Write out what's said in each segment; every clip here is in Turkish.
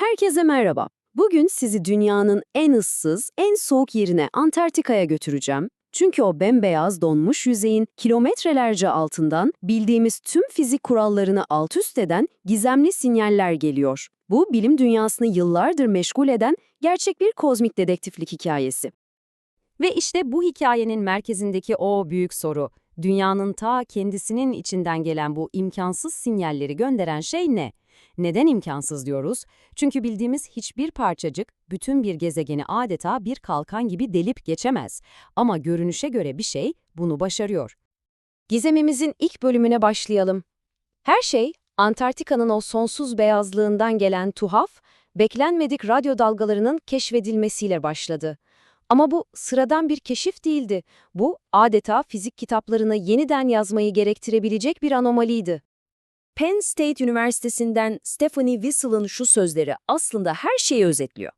Herkese merhaba. Bugün sizi dünyanın en ıssız, en soğuk yerine Antarktika'ya götüreceğim. Çünkü o bembeyaz donmuş yüzeyin kilometrelerce altından bildiğimiz tüm fizik kurallarını alt üst eden gizemli sinyaller geliyor. Bu bilim dünyasını yıllardır meşgul eden gerçek bir kozmik dedektiflik hikayesi. Ve işte bu hikayenin merkezindeki o büyük soru, dünyanın ta kendisinin içinden gelen bu imkansız sinyalleri gönderen şey ne? Neden imkansız diyoruz? Çünkü bildiğimiz hiçbir parçacık bütün bir gezegeni adeta bir kalkan gibi delip geçemez. Ama görünüşe göre bir şey bunu başarıyor. Gizemimizin ilk bölümüne başlayalım. Her şey Antarktika'nın o sonsuz beyazlığından gelen tuhaf, beklenmedik radyo dalgalarının keşfedilmesiyle başladı. Ama bu sıradan bir keşif değildi. Bu adeta fizik kitaplarını yeniden yazmayı gerektirebilecek bir anomaliydi. Penn State Üniversitesi'nden Stephanie Whistle'ın şu sözleri aslında her şeyi özetliyor.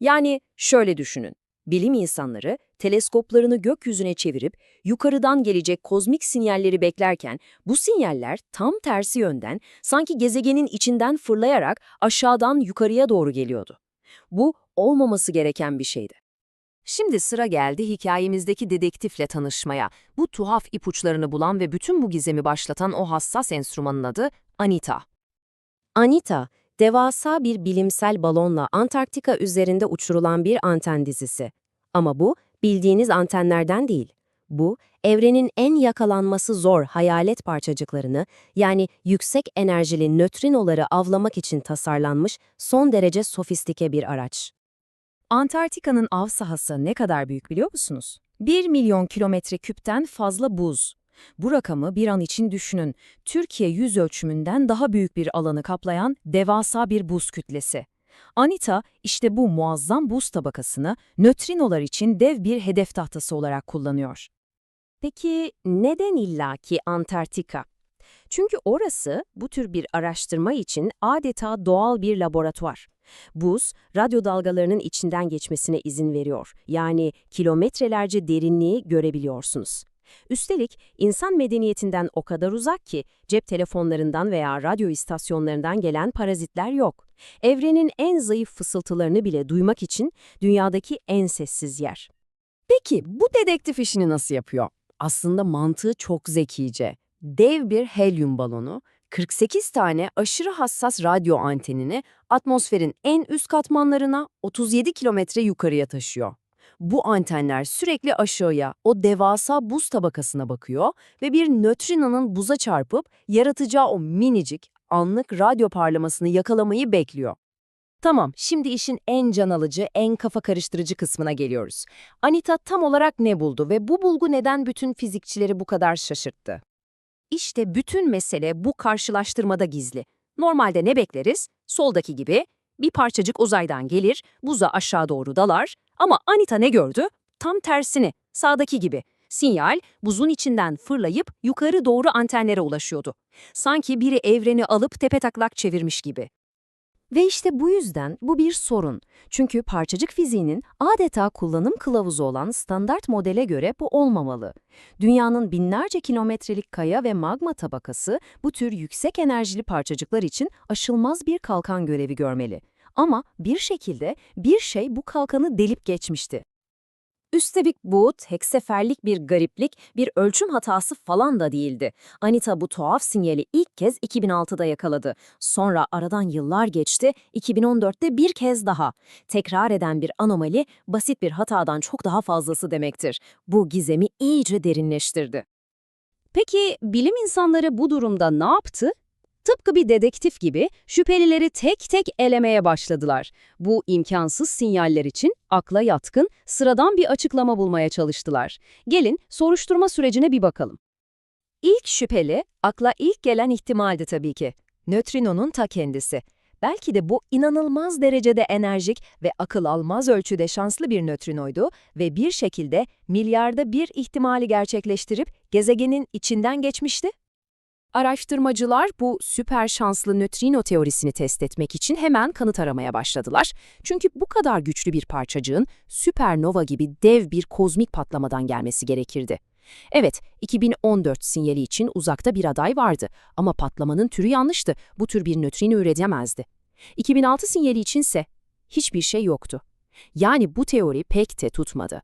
Yani şöyle düşünün. Bilim insanları teleskoplarını gökyüzüne çevirip yukarıdan gelecek kozmik sinyalleri beklerken bu sinyaller tam tersi yönden sanki gezegenin içinden fırlayarak aşağıdan yukarıya doğru geliyordu. Bu olmaması gereken bir şeydi. Şimdi sıra geldi hikayemizdeki dedektifle tanışmaya. Bu tuhaf ipuçlarını bulan ve bütün bu gizemi başlatan o hassas enstrümanın adı Anita. Anita, devasa bir bilimsel balonla Antarktika üzerinde uçurulan bir anten dizisi. Ama bu, bildiğiniz antenlerden değil. Bu, evrenin en yakalanması zor hayalet parçacıklarını, yani yüksek enerjili nötrinoları avlamak için tasarlanmış son derece sofistike bir araç. Antarktika'nın av sahası ne kadar büyük biliyor musunuz? 1 milyon kilometre küpten fazla buz. Bu rakamı bir an için düşünün. Türkiye yüz ölçümünden daha büyük bir alanı kaplayan devasa bir buz kütlesi. Anita işte bu muazzam buz tabakasını nötrinolar için dev bir hedef tahtası olarak kullanıyor. Peki neden illaki Antarktika? Çünkü orası bu tür bir araştırma için adeta doğal bir laboratuvar. Buz, radyo dalgalarının içinden geçmesine izin veriyor. Yani kilometrelerce derinliği görebiliyorsunuz. Üstelik insan medeniyetinden o kadar uzak ki cep telefonlarından veya radyo istasyonlarından gelen parazitler yok. Evrenin en zayıf fısıltılarını bile duymak için dünyadaki en sessiz yer. Peki bu dedektif işini nasıl yapıyor? Aslında mantığı çok zekice. Dev bir helyum balonu 48 tane aşırı hassas radyo antenini atmosferin en üst katmanlarına 37 kilometre yukarıya taşıyor. Bu antenler sürekli aşağıya, o devasa buz tabakasına bakıyor ve bir nötrinonun buza çarpıp yaratacağı o minicik, anlık radyo parlamasını yakalamayı bekliyor. Tamam, şimdi işin en can alıcı, en kafa karıştırıcı kısmına geliyoruz. Anita tam olarak ne buldu ve bu bulgu neden bütün fizikçileri bu kadar şaşırttı? İşte bütün mesele bu karşılaştırmada gizli. Normalde ne bekleriz? Soldaki gibi bir parçacık uzaydan gelir, buza aşağı doğru dalar ama Anita ne gördü? Tam tersini, sağdaki gibi. Sinyal buzun içinden fırlayıp yukarı doğru antenlere ulaşıyordu. Sanki biri evreni alıp tepetaklak çevirmiş gibi. Ve işte bu yüzden bu bir sorun. Çünkü parçacık fiziğinin adeta kullanım kılavuzu olan standart modele göre bu olmamalı. Dünyanın binlerce kilometrelik kaya ve magma tabakası bu tür yüksek enerjili parçacıklar için aşılmaz bir kalkan görevi görmeli. Ama bir şekilde bir şey bu kalkanı delip geçmişti. Üstelik bu tek seferlik bir gariplik, bir ölçüm hatası falan da değildi. Anita bu tuhaf sinyali ilk kez 2006'da yakaladı. Sonra aradan yıllar geçti, 2014'te bir kez daha. Tekrar eden bir anomali, basit bir hatadan çok daha fazlası demektir. Bu gizemi iyice derinleştirdi. Peki bilim insanları bu durumda ne yaptı? Tıpkı bir dedektif gibi şüphelileri tek tek elemeye başladılar. Bu imkansız sinyaller için akla yatkın, sıradan bir açıklama bulmaya çalıştılar. Gelin soruşturma sürecine bir bakalım. İlk şüpheli, akla ilk gelen ihtimaldi tabii ki. Nötrinonun ta kendisi. Belki de bu inanılmaz derecede enerjik ve akıl almaz ölçüde şanslı bir nötrinoydu ve bir şekilde milyarda bir ihtimali gerçekleştirip gezegenin içinden geçmişti. Araştırmacılar bu süper şanslı nötrino teorisini test etmek için hemen kanıt aramaya başladılar. Çünkü bu kadar güçlü bir parçacığın süpernova gibi dev bir kozmik patlamadan gelmesi gerekirdi. Evet, 2014 sinyali için uzakta bir aday vardı ama patlamanın türü yanlıştı. Bu tür bir nötrino üretemezdi. 2006 sinyali içinse hiçbir şey yoktu. Yani bu teori pek de tutmadı.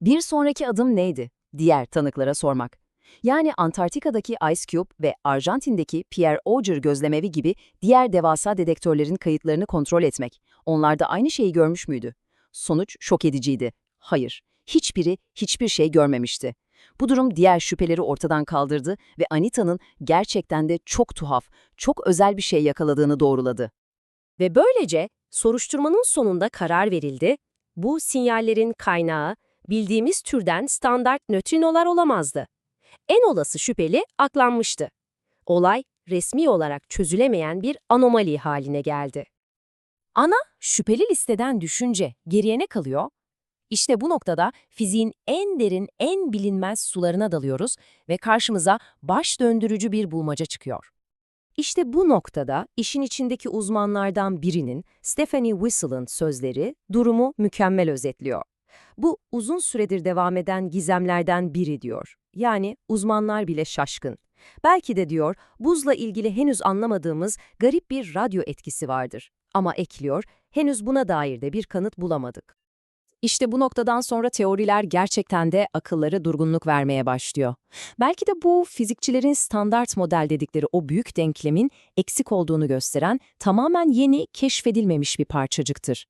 Bir sonraki adım neydi? Diğer tanıklara sormak. Yani Antarktika'daki Ice Cube ve Arjantin'deki Pierre Auger gözlemevi gibi diğer devasa dedektörlerin kayıtlarını kontrol etmek. Onlar da aynı şeyi görmüş müydü? Sonuç şok ediciydi. Hayır, hiçbiri hiçbir şey görmemişti. Bu durum diğer şüpheleri ortadan kaldırdı ve Anita'nın gerçekten de çok tuhaf, çok özel bir şey yakaladığını doğruladı. Ve böylece soruşturmanın sonunda karar verildi. Bu sinyallerin kaynağı bildiğimiz türden standart nötrinolar olamazdı. En olası şüpheli aklanmıştı. Olay resmi olarak çözülemeyen bir anomali haline geldi. Ana, şüpheli listeden düşünce geriye ne kalıyor? İşte bu noktada fiziğin en derin, en bilinmez sularına dalıyoruz ve karşımıza baş döndürücü bir bulmaca çıkıyor. İşte bu noktada işin içindeki uzmanlardan birinin, Stephanie Whistle'ın sözleri durumu mükemmel özetliyor. Bu uzun süredir devam eden gizemlerden biri diyor. Yani uzmanlar bile şaşkın. Belki de diyor, buzla ilgili henüz anlamadığımız garip bir radyo etkisi vardır. Ama ekliyor, henüz buna dair de bir kanıt bulamadık. İşte bu noktadan sonra teoriler gerçekten de akılları durgunluk vermeye başlıyor. Belki de bu fizikçilerin standart model dedikleri o büyük denklemin eksik olduğunu gösteren tamamen yeni, keşfedilmemiş bir parçacıktır.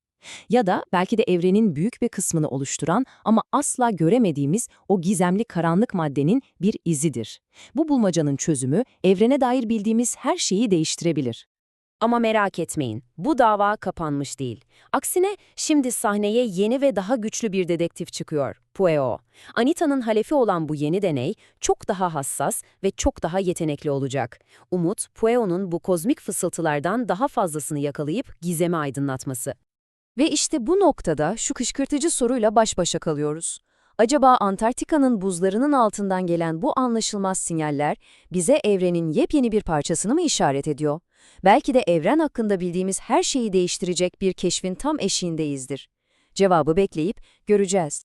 Ya da belki de evrenin büyük bir kısmını oluşturan ama asla göremediğimiz o gizemli karanlık maddenin bir izidir. Bu bulmacanın çözümü evrene dair bildiğimiz her şeyi değiştirebilir. Ama merak etmeyin, bu dava kapanmış değil. Aksine şimdi sahneye yeni ve daha güçlü bir dedektif çıkıyor, Pueo. Anita'nın halefi olan bu yeni deney çok daha hassas ve çok daha yetenekli olacak. Umut, Pueo'nun bu kozmik fısıltılardan daha fazlasını yakalayıp gizemi aydınlatması. Ve işte bu noktada şu kışkırtıcı soruyla baş başa kalıyoruz. Acaba Antarktika'nın buzlarının altından gelen bu anlaşılmaz sinyaller bize evrenin yepyeni bir parçasını mı işaret ediyor? Belki de evren hakkında bildiğimiz her şeyi değiştirecek bir keşfin tam eşiğindeyizdir. Cevabı bekleyip göreceğiz.